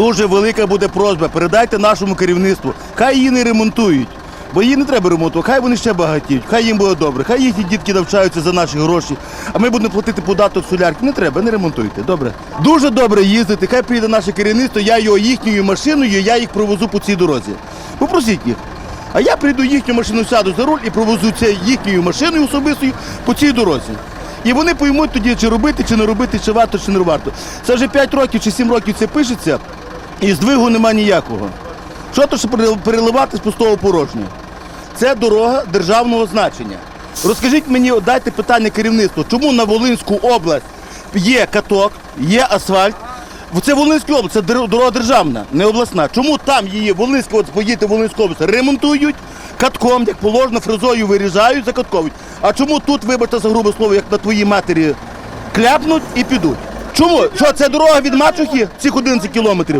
Дуже велика буде просьба. Передайте нашому керівництву. Хай її не ремонтують. Бо її не треба ремонтувати, хай вони ще багатіють, хай їм буде добре, хай їхні дітки навчаються за наші гроші, а ми будемо платити податок солярки. Не треба, не ремонтуйте. Добре. Дуже добре їздити. Хай приїде наше керівництво, я його їхньою машиною, я їх провозу по цій дорозі. Попросіть їх. А я прийду їхню машину, сяду за руль і провозу це їхньою машиною особистою по цій дорозі. І вони поймуть тоді, чи робити, чи не робити, чи варто, чи не варто. Це вже 5 років чи 7 років це пишеться, і здвигу нема ніякого. Що то, що переливати з пустого порожнього? Це дорога державного значення. Розкажіть мені, дайте питання керівництву, чому на Волинську область є каток, є асфальт. Це Волинська область, це дорога державна, не обласна. Чому там її Волинська, от поїдете Волинську область, ремонтують катком, як положено, фрезою виріжають, закатковують. А чому тут, вибачте за грубе слово, як на твоїй матері, кляпнуть і підуть? Чому? Що це дорога від Мачухи, цих 11 кілометрів?